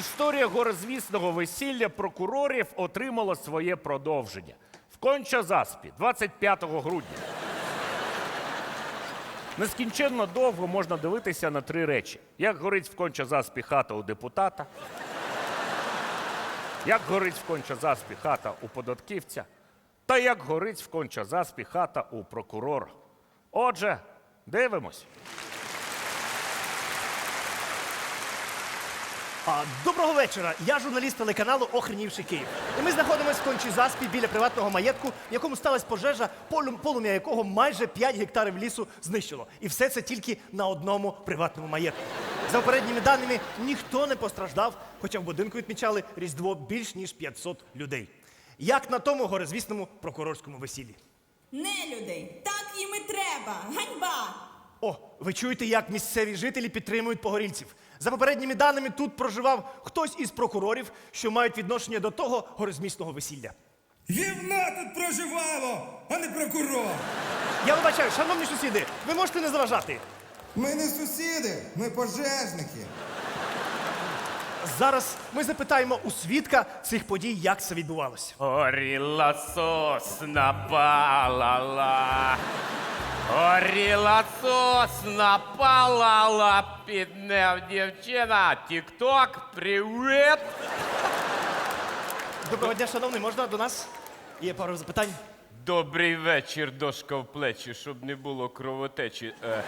Історія горизвісного весілля прокурорів отримала своє продовження. В конча заспі, 25 грудня. Нескінченно довго можна дивитися на три речі: як горить в конча заспі хата у депутата, як горить в конча заспі хата у податківця, та як горить в конча заспі хата у прокурора. Отже, дивимось. А, доброго вечора. Я журналіст телеканалу Охренівши Київ. І ми знаходимося в кончій заспі біля приватного маєтку, в якому сталася пожежа, полум'я якого майже 5 гектарів лісу знищило. І все це тільки на одному приватному маєтку. За попередніми даними, ніхто не постраждав, хоча в будинку відмічали Різдво більш ніж 500 людей. Як на тому горизвісному прокурорському весіллі. Не людей, так їм і треба. Ганьба! О, ви чуєте, як місцеві жителі підтримують погорільців. За попередніми даними, тут проживав хтось із прокурорів, що мають відношення до того горизмісного весілля. Гівна тут проживало, а не прокурор. Я вибачаю, шановні сусіди, ви можете не заважати. Ми не сусіди, ми пожежники. Зараз ми запитаємо у свідка цих подій, як це відбувалося. Горіла сосна палала. Горіла сосна палала. Піднев дівчина. Тік-ток, привіт. Доброго дня, шановний, можна до нас? Є пару запитань. Добрий вечір, дошка в плечі, щоб не було кровотечі. Е,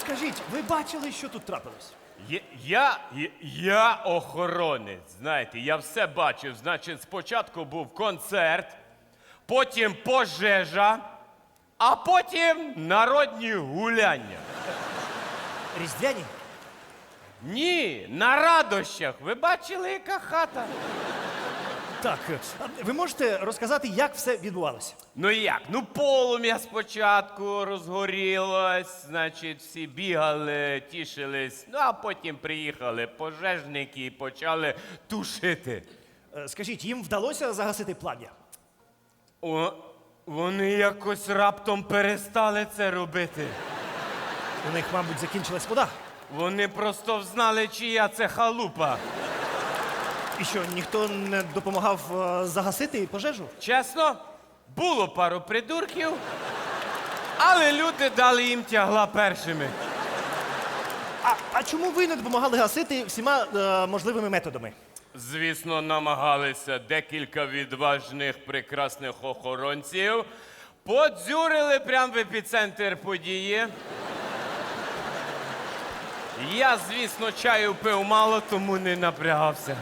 Скажіть, ви бачили, що тут трапилось? я, я, я, я охоронець. Знаєте, я все бачив. Значить, спочатку був концерт, потім пожежа, а потім народні гуляння. Різдвяні? Ні, на радощах. Ви бачили, яка хата? Так, а ви можете розказати, як все відбувалося? Ну як? Ну, полум'я спочатку розгорілось, значить, всі бігали, тішились. Ну, а потім приїхали пожежники і почали тушити. Е, Скажіть, їм вдалося загасити плам'я? О, вони якось раптом перестали це робити. У них, мабуть, закінчилась вода. Вони просто взнали, чия це халупа. І що, ніхто не допомагав е, загасити пожежу? Чесно, було пару придурків, але люди дали їм тягла першими. А, а чому ви не допомагали гасити всіма е, можливими методами? Звісно, намагалися декілька відважних прекрасних охоронців. Подзюрили прямо в епіцентр події. Я, звісно, чаю пив мало, тому не напрягався.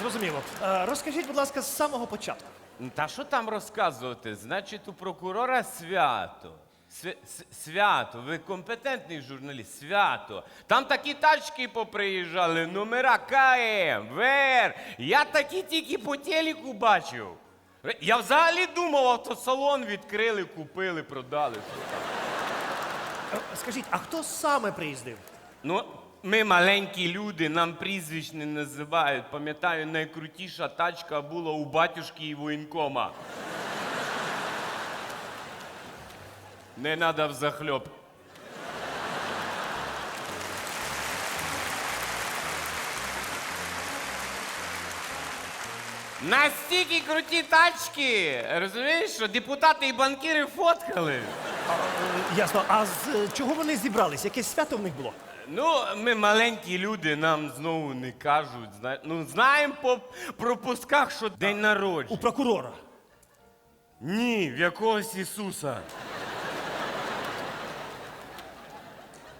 Зрозуміло. Е, розкажіть, будь ласка, з самого початку. Та що там розказувати? Значить, у прокурора свято. Свято, ви компетентний журналіст, свято. Там такі тачки поприїжджали, номера КМ, ВР. Я такі тільки по телеку бачив. Я взагалі думав, автосалон відкрили, купили, продали. Скажіть, а хто саме приїздив? Ну, ми маленькі люди, нам прізвищ не називають. Пам'ятаю, найкрутіша тачка була у батюшки і воєнкома. Не треба взахльоп. Настільки круті тачки, розумієш, що депутати і банкіри фоткали. Е, Ясно. А з е, чого вони зібрались? Якесь свято в них було? Ну, ми маленькі люди, нам знову не кажуть. Зна... Ну, знаємо по пропусках, що день У народження. прокурора. Ні, в якогось Ісуса.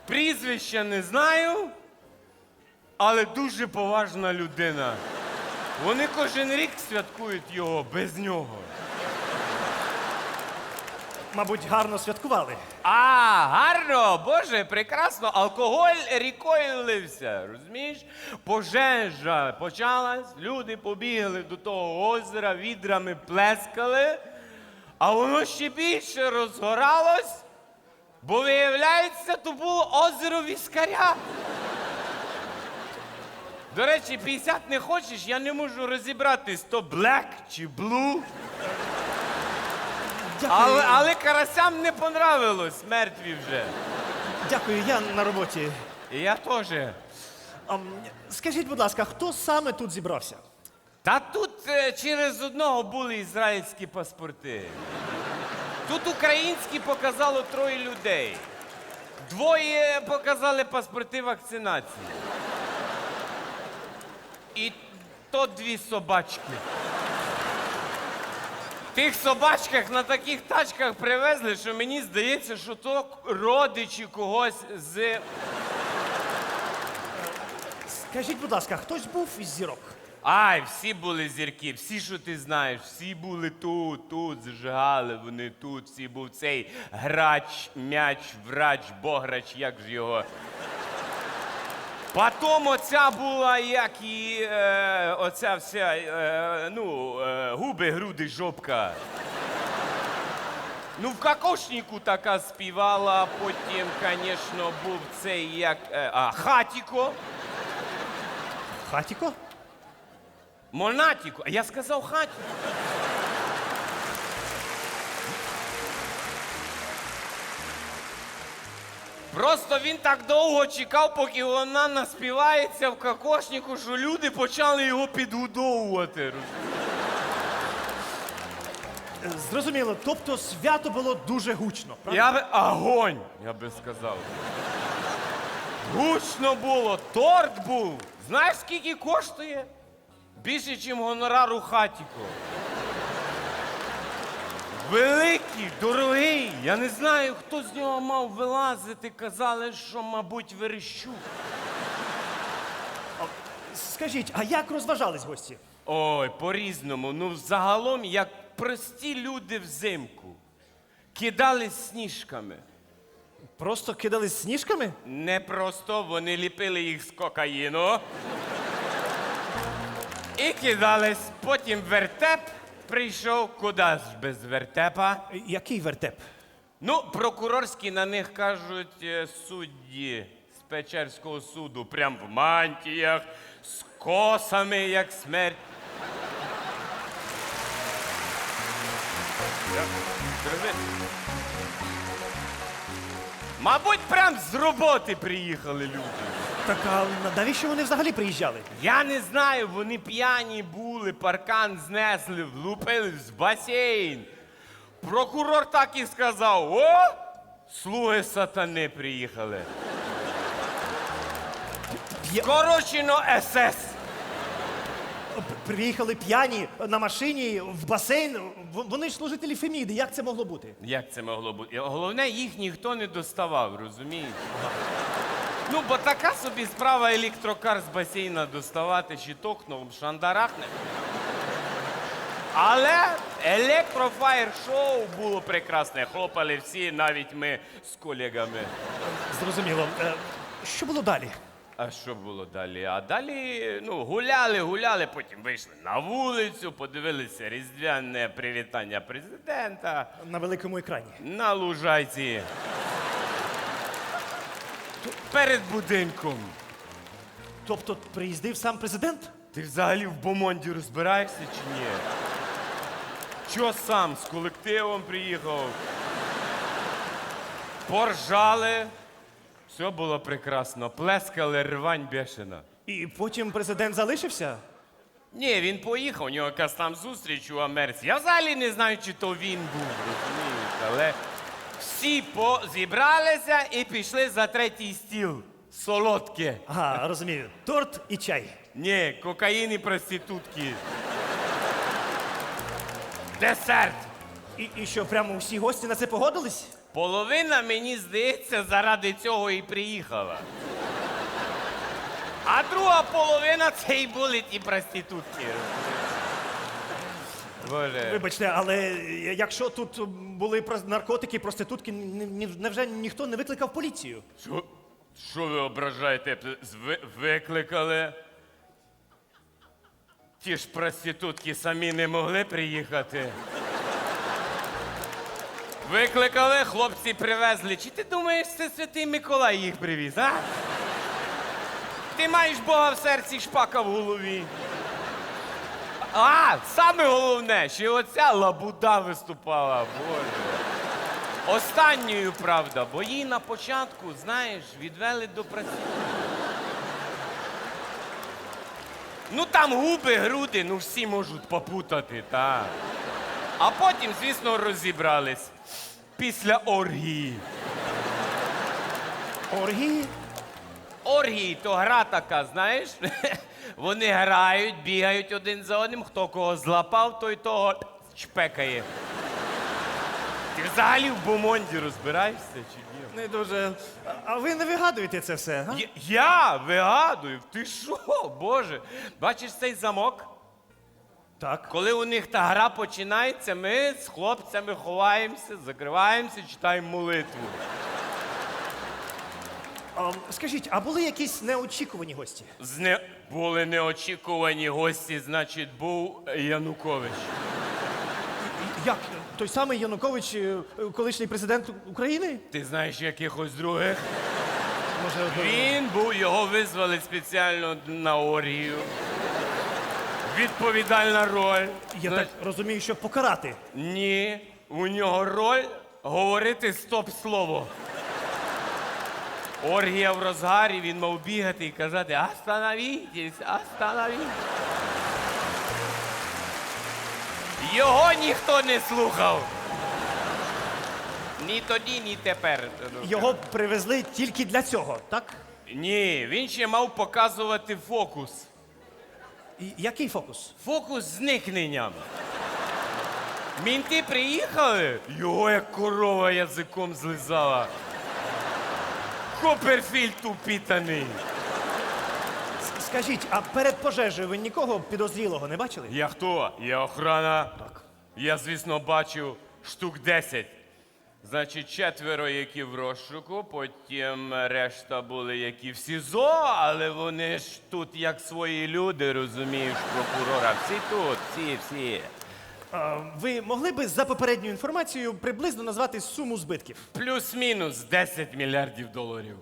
Прізвища не знаю, але дуже поважна людина. Вони кожен рік святкують його без нього. Мабуть, гарно святкували. А, гарно, боже, прекрасно. Алкоголь рікою лився. Розумієш? Пожежа почалась, люди побігли до того озера, відрами плескали, а воно ще більше розгоралось, бо виявляється, то було озеро віскаря. До речі, 50 не хочеш, я не можу розібратись, то black чи blue. Дякую. Але, але карасям не понравилось, мертві вже. Дякую, я на роботі. І я теж. Ам, скажіть, будь ласка, хто саме тут зібрався? Та тут е, через одного були ізраїльські паспорти. Тут українські показало троє людей. Двоє показали паспорти вакцинації. І то дві собачки. Тих собачках на таких тачках привезли, що мені здається, що то родичі когось з. Скажіть, будь ласка, хтось був із зірок? Ай, всі були зірки, всі, що ти знаєш, всі були тут, тут, зажигали вони тут, всі був цей грач, м'яч, врач, бограч, як ж його. Потім оця була, як і е, оця вся, е, ну, е, губи, груди, жопка. Ну, в кокошнику така співала, потім, звісно, був цей як. е, а, хатіко. Хатіко? Монатіку, а я сказав хаті. Просто він так довго чекав, поки вона наспівається в кокошнику, що люди почали його підгодовувати. Зрозуміло, тобто свято було дуже гучно. правда? Я би огонь, я би сказав. Гучно було, торт був. Знаєш, скільки коштує? Більше, ніж гонорар у хатіку. Великий, дорогий. Я не знаю, хто з нього мав вилазити. Казали, що, мабуть, Верещук. Скажіть, а як розважались гості? Ой, по-різному. Ну, загалом, як прості люди взимку. Кидались сніжками. Просто кидались сніжками? Не просто вони ліпили їх з кокаїну. І кидались. Потім вертеп прийшов, куди ж без вертепа. Який вертеп? Ну, прокурорські на них кажуть е, судді з Печерського суду, прям в мантіях, з косами, як смерть. Мабуть, прям з роботи приїхали люди. Так а навіщо вони взагалі приїжджали? Я не знаю, вони п'яні були, паркан знесли, влупили в басейн. Прокурор так і сказав: о, слуги сатани приїхали. Скорочено СС. Приїхали п'яні на машині в басейн. В- Вони ж служителі Феміди. Як це могло бути? Як це могло бути? Головне, їх ніхто не доставав, розумієте? Ну, бо така собі справа електрокар з басейна доставати чи токном шандарахне. Але електрофаєр-шоу було прекрасне. Хлопали всі, навіть ми з колегами. Зрозуміло. Е, Що було далі? А що було далі? А далі ну, гуляли, гуляли, потім вийшли на вулицю, подивилися різдвяне привітання президента На великому екрані. на лужайці. Перед будинком. Тобто приїздив сам президент? Ти взагалі в Бомонді розбираєшся чи ні? Що сам з колективом приїхав? Поржали. Все було прекрасно. Плескали рвань бешена. І потім президент залишився? Ні, він поїхав, у нього якась там зустріч у Америці. Я взагалі не знаю, чи то він був, розумієте, але всі позібралися і пішли за третій стіл. Солодке. Ага, розумію. Торт і чай. Ні, кокаїн і проститутки. Десерт. І, і що, прямо всі гості на це погодились? Половина, мені здається, заради цього і приїхала. А друга половина це і були ті проститутки. Боже. Вибачте, але якщо тут були наркотики, проститутки, ні- ні- невже ніхто не викликав поліцію? Що, що ви ображаєте? Зви- викликали? Ті ж проститутки самі не могли приїхати. Викликали, хлопці привезли. Чи ти думаєш, це святий Миколай їх привіз, а? Ти маєш Бога в серці, шпака в голові. А, саме головне, що оця лабуда виступала, Боже. Останньою, правда, бо її на початку, знаєш, відвели до працівника. Ну там губи, груди, ну всі можуть попутати, так. А потім, звісно, розібрались. Після оргії. Оргії? Оргії то гра така, знаєш? Вони грають, бігають один за одним, хто кого злапав, той того чпекає. Ти взагалі в бомонді розбираєшся чи ні? Не дуже. А- А ви не вигадуєте це все, га? Я, я вигадую, ти що, Боже? Бачиш цей замок? Так. Коли у них та гра починається, ми з хлопцями ховаємося, закриваємося, читаємо молитву. А, скажіть, а були якісь неочікувані гості? З не... Були неочікувані гості, значить, був Янукович. Як? Той самий Янукович, е, колишній президент України? Ти знаєш якихось других? Може, Він був, його визвали спеціально на оргію. Відповідальна роль. я Знаєш, так розумію, що покарати. Ні, у нього роль говорити стоп-слово. Оргія в розгарі, він мав бігати і казати «Остановітесь, остановітесь». Його ніхто не слухав. Ні тоді, ні тепер. Його привезли тільки для цього, так? Ні, він ще мав показувати фокус. І який фокус? Фокус зникненням. Мінти приїхали, його як корова язиком злизала. Коперфільд упітаний. Скажіть, а перед пожежею ви нікого підозрілого не бачили? Я хто? Я охрана. Так. Я, звісно, бачу штук 10. Значить, четверо, які в розшуку, потім решта були, які в СІЗО, але вони ж тут як свої люди, розумієш, прокурора. Всі тут, всі, всі. Ви могли би за попередньою інформацією приблизно назвати суму збитків? Плюс-мінус 10 мільярдів доларів.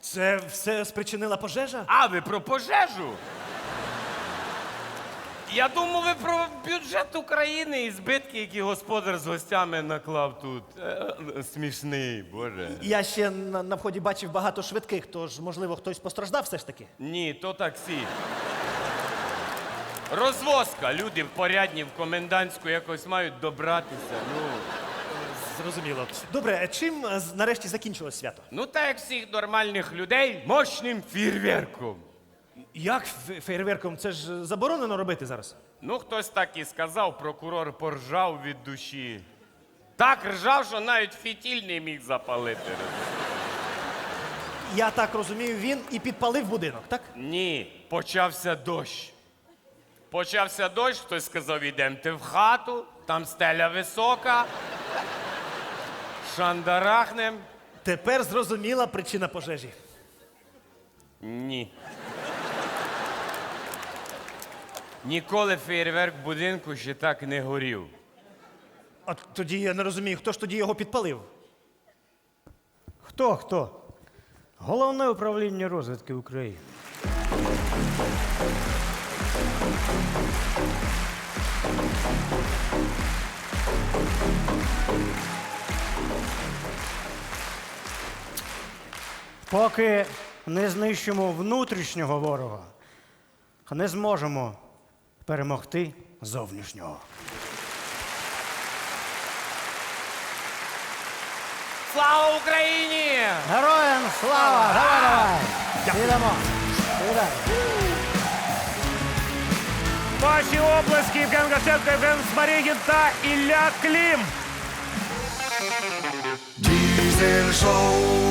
Це все спричинила пожежа? А, ви про пожежу? Я думав, ви про бюджет України і збитки, які господар з гостями наклав тут. Е, смішний, боже. Я ще на, на вході бачив багато швидких, тож, можливо, хтось постраждав все ж таки. Ні, то таксі. Розвозка. Люди порядні в комендантську якось мають добратися. Ну, Зрозуміло. Добре, чим е, з- нарешті закінчилось свято? ну так як всіх нормальних людей, мощним фірверком. Як фе- фейерверком? Це ж заборонено робити зараз. Ну, хтось так і сказав, прокурор поржав від душі. Так ржав, що навіть фітіль не міг запалити. Я так розумію, він і підпалив будинок, так? Ні, почався дощ. Почався дощ, хтось сказав, ідемте в хату, там стеля висока. Шандарахнем. Тепер зрозуміла причина пожежі. Ні. Ніколи фейерверк в будинку ще так не горів. А тоді я не розумію, хто ж тоді його підпалив? Хто хто? Головне управління розвідки України. Поки не знищимо внутрішнього ворога, не зможемо перемогти зовнішнього. Слава Україні! Героям слава! Давай, давай! Ідемо! Ідемо! Ваші обласки Євген Гашенко, Євген Смарігін та Ілля Клім. Diesel Show.